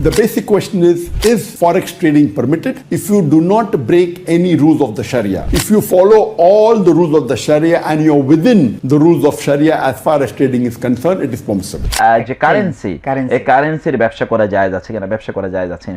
The basic question is Is forex trading permitted? If you do not break any rules of the Sharia, if you follow all the rules of the Sharia and you're within the rules of Sharia as far as trading is concerned, it is permissible. যে currency currency। এই কারেন্সির ব্যবসা করা যায় যাচ্ছে কিনা ব্যবসা করা যায় যাচ্ছে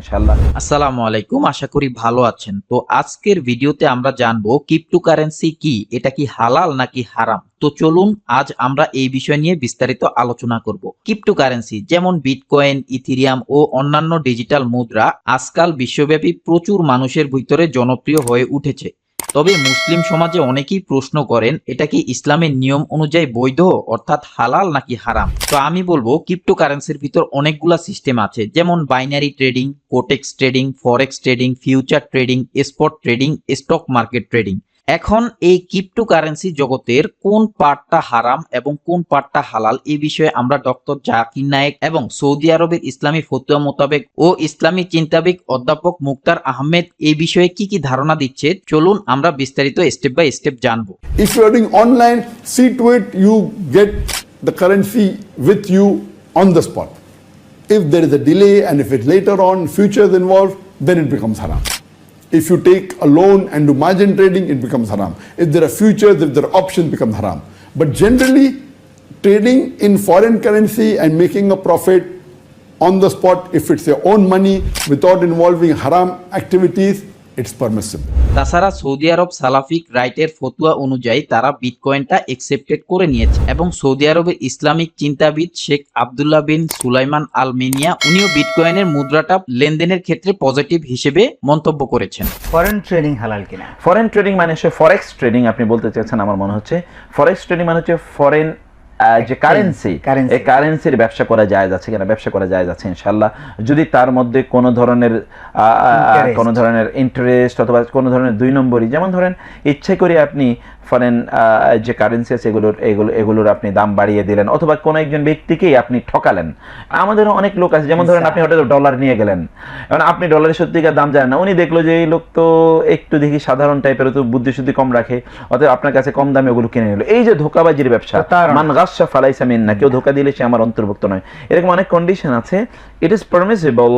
আসসালামু আলাইকুম আশা করি ভালো আছেন তো আজকের ভিডিওতে আমরা জানব ক্রিপ্টোকারেন্সি কি এটা কি হালাল নাকি হারাম তো চলুন আজ আমরা এই বিষয় নিয়ে বিস্তারিত আলোচনা করব। ক্রিপ্টোকারেন্সি যেমন বিটকয়েন ইথিরিয়াম ও অন্যান্য ডিজিটাল মুদ্রা, আজকাল বিশ্বব্যাপী প্রচুর মানুষের ভিতরে জনপ্রিয় হয়ে উঠেছে। তবে মুসলিম সমাজে অনেকেই প্রশ্ন করেন, এটা কি ইসলামের নিয়ম অনুযায়ী বৈধ, অর্থাৎ হালাল নাকি হারাম? তো আমি বলব ক্রিপ্টোকারেন্সির ভিতর অনেকগুলা সিস্টেম আছে, যেমন binary trading Quotex trading forex trading future trading spot trading stock market trading এখন এই ক্রিপ্টোকারেন্সি জগতের কোন পার্টটা হারাম এবং কোন পার্টটা হালাল এই বিষয়ে আমরা ডক্টর জাকির নায়েক এবং সৌদি আরবের ইসলামী ফতুয়া মোতাবেক ও ইসলামী চিন্তাবিদ অধ্যাপক মুক্তার আহমেদ এই বিষয়ে কি কি ধারণা দিচ্ছে চলুন আমরা বিস্তারিত স্টেপ বাই স্টেপ জানব doing online, see to it you get the currency with you on the spot. If there is a delay and if it's later on, futures involved, then it becomes haram. If you take a loan and do margin trading, it becomes haram. If there are futures, if there are options, become haram. But generally, trading in foreign currency and making a profit on the spot, if it's your own money without involving haram activities, it's permissible. তাছাড়া Saudi আরব সালাফিক রাইটের ফতুয়া অনুযায়ী তারা বিটকয়েনটা accepted করে নিয়েছে এবং Saudi আরবের ইসলামিক চিন্তাবিদ শেখ আবদুল্লাহ বিন সুলাইমান আল মিনিয়া উনিও বিটকয়েনের মুদ্রাটা লেনদেনের ক্ষেত্রে পজিটিভ হিসেবে মন্তব্য করেছেন। ফরেন ট্রেডিং হালাল কিনা? ফরেন ট্রেডিং মানে হচ্ছে ফরেক্স ট্রেডিং আপনি বলতে চাইছেন আমার মনে হচ্ছে। ফরেক্স ট্রেডিং মানে হচ্ছে ফরেন যে কারেন্সি। এই কারেন্সির ব্যবসা করা যায় যাচ্ছে কিনা? ব্যবসা করা যায় যাচ্ছে ইনশাল্লাহ যদি তার মধ্যে কোনো ধরনের কোনো ধরনের ইন্টারেস্ট অথবা কোনো ধরনের দুই নম্বরই যেমন ধরেন ইচ্ছে করে আপনি ফরেন যে কারেন্সি আছে এগুলোর এগুলো এগুলোর আপনি দাম বাড়িয়ে দিলেন অথবা কোনো একজন ব্যক্তিকেই আপনি ঠকালেন। আমাদের অনেক লোক আছে যেমন ধরেন আপনি হঠাৎ ডলার নিয়ে গেলেন। এখন আপনি ডলারের সত্যিকার দাম জানেন না উনি দেখল যে এই লোক তো একটু দেখি সাধারণ টাইপের তো বুদ্ধি শুদ্ধি কম রাখে অতএব আপনার কাছে কম দামে ওগুলো কিনে নিল। এই যে ধোকাবাজির ব্যবসা। মান গাসা ফালাইসা মিন না কেউ ধোকা দিলে সে আমার অন্তর্ভুক্ত নয়। এরকম অনেক কন্ডিশন আছে it is permissible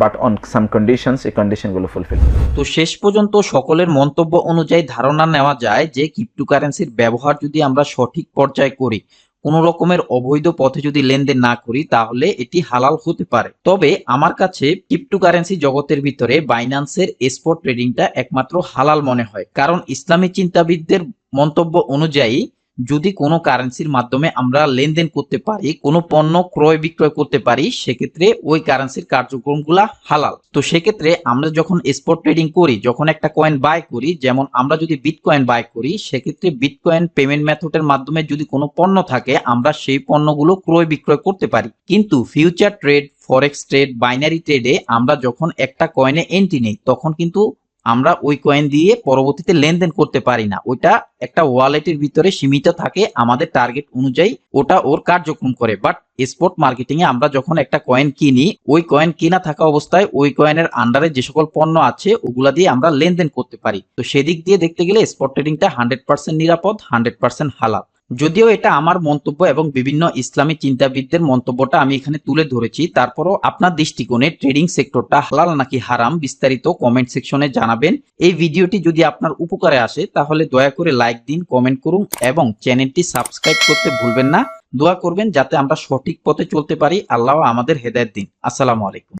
but on some conditions এই কন্ডিশনগুলো ফুলফিল তো শেষ পর্যন্ত সকলের মন্তব্য অনুযায়ী ধারণা নেওয়া যায় যে ক্রিপ্টোকারেন্সির ব্যবহার যদি আমরা সঠিক পর্যায়ে করি, কোন রকমের অবৈধ পথে যদি লেনদেন না করি, তাহলে এটি হালাল হতে পারে। তবে আমার কাছে ক্রিপ্টোকারেন্সি জগতের ভিতরে বাইন্যান্সের স্পট ট্রেডিংটা একমাত্র হালাল মনে হয়। কারণ ইসলামী চিন্তাবিদদের মন্তব্য অনুযায়ী যদি কোনো কারেন্সির মাধ্যমে আমরা লেনদেন করতে পারি, কোনো পণ্য ক্রয় বিক্রয় করতে পারি, সেক্ষেত্রে ওই কারেন্সির কার্যক্রমগুলা হালাল। তো সেক্ষেত্রে আমরা যখন স্পট ট্রেডিং করি, যখন একটা কয়েন বাই করি, যেমন আমরা যদি বিটকয়েন বাই করি, সেক্ষেত্রে বিটকয়েন পেমেন্ট মেথডের মাধ্যমে যদি কোনো পণ্য থাকে, আমরা সেই পণ্যগুলো ক্রয় বিক্রয় করতে পারি। কিন্তু future trade forex trade binary ট্রেডে আমরা যখন একটা কয়েনে এন্ট্রি নেই, তখন কিন্তু আমরা ওই কয়েন দিয়ে পরবর্তীতে লেনদেন করতে পারি না। ওইটা একটা ওয়ালেটের ভিতরে সীমিত থাকে, আমাদের টার্গেট অনুযায়ী ওটা ওর কার্যক্রম করে। বাট স্পট মার্কেটিং এ আমরা যখন একটা কয়েন কিনি, ওই কয়েন কিনা থাকা অবস্থায় ওই কয়েনের আন্ডারে যে সকল পণ্য আছে, ওগুলা দিয়ে আমরা লেনদেন করতে পারি। তো সেদিক দিয়ে দেখতে গেলে স্পট ট্রেডিংটা হান্ড্রেড পার্সেন্ট নিরাপদ হান্ড্রেড পার্সেন্ট হালাল। যদিও এটা আমার মন্তব্য এবং বিভিন্ন ইসলামী চিন্তাবিদদের মন্তব্যটা আমি এখানে তুলে ধরেছি, তারপরও আপনার দৃষ্টিকোণে ট্রেডিং সেক্টরটা হালাল নাকি হারাম বিস্তারিত কমেন্ট সেকশনে জানাবেন। এই ভিডিওটি যদি আপনার উপকারে আসে, তাহলে দয়া করে লাইক দিন কমেন্ট করুন এবং চ্যানেলটি সাবস্ক্রাইব করতে ভুলবেন না। দোয়া করবেন যাতে আমরা সঠিক পথে চলতে পারি। আল্লাহ আমাদের হেদায়েত দিন। আসসালামু আলাইকুম।